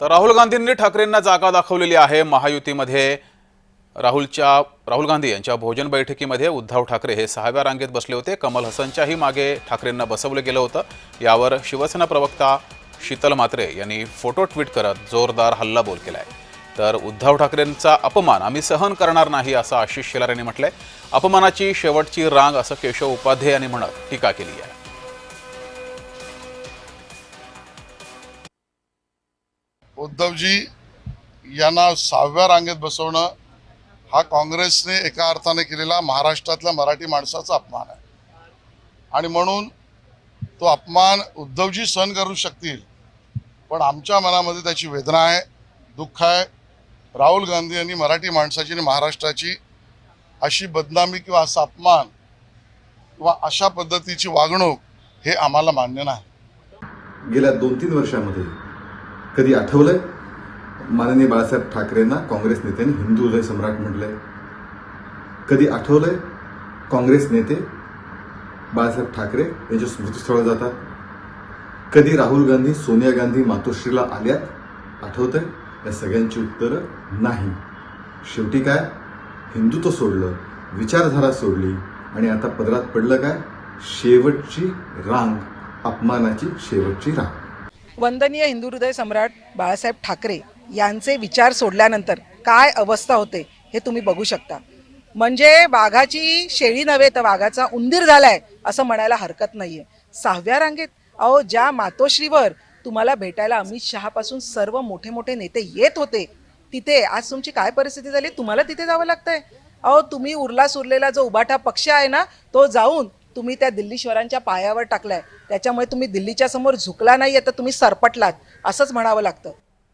तर राहुल गांधींनी ठाकरेंना जागा दाखवलेली आहे. महायुतीमध्ये राहुलच्या राहुल गांधी यांच्या भोजन बैठकीमध्ये उद्धव ठाकरे हे सहाव्या रांगेत बसले होते. कमल हसनच्याही मागे ठाकरेंना बसवलं गेलं होतं. यावर शिवसेना प्रवक्ता शीतल म्हात्रे यांनी फोटो ट्विट करत जोरदार हल्लाबोल आहे तर उद्धव ठाकरेंचा अपमान आम्ही सहन करणार नाही असं आशिष शेलार यांनी म्हटलंय. अपमानाची शेवटची रांग असं केशव उपाध्ये यांनी म्हणत टीका केली आहे. उद्धवजी यांना सहाव्या रांगेत बसवणं हा काँग्रेसने एका अर्थाने केलेला महाराष्ट्रातल्या मराठी माणसाचा अपमान आहे. आणि म्हणून तो अपमान उद्धवजी सहन करू शकतील पण आमच्या मनामध्ये त्याची वेदना आहे दुःख आहे. राहुल गांधी यांनी मराठी माणसाची आणि महाराष्ट्राची अशी बदनामी किंवा असा अपमान किंवा अशा पद्धतीची वागणूक हे आम्हाला मान्य नाही. गेल्या दोन तीन वर्षामध्ये कधी आठवलंय? माननीय बाळासाहेब ठाकरेंना काँग्रेस नेत्यांनी हिंदू हृदय सम्राट म्हटलंय. कधी आठवलंय? काँग्रेस नेते बाळासाहेब ठाकरे यांच्या स्मृतीस्थळावर जातात. कधी राहुल गांधी सोनिया गांधी मातोश्रीला आल्यात? आठवतंय? या सगळ्यांची उत्तरं नाही. शेवटी काय? हिंदुत्व सोडलं विचारधारा सोडली आणि आता पदरात पडलं काय? शेवटची रांग अपमानाची शेवटची रांग. वंदनीय हिंदू हृदय सम्राट बाळासाहेब ठाकरे यांचे विचार सोडल्यानंतर काय अवस्था होते हे तुम्ही बघू शकता. म्हणजे वाघाची शेळी नव्हे तर वाघाचा उंदीर झालाय असं म्हणायला हरकत नाहीये. सहाव्या रांगेत अहो ज्या मातोश्रीवर तुम्हाला भेटायला अमित शहापासून सर्व मोठे मोठे नेते येत होते तिथे आज तुमची काय परिस्थिती झाली? तुम्हाला तिथे जावं लागतंय. अहो तुम्ही उरला सुरलेला जो उबाठा पक्ष आहे ना तो जाऊन तुम्ही त्या दिल्लीश्वरांच्या पायावर टाकलाय त्याच्यामुळे तुम्ही दिल्लीच्या समोर झुकला नाही तर तुम्ही सरपटलात असंच म्हणावं लागतं.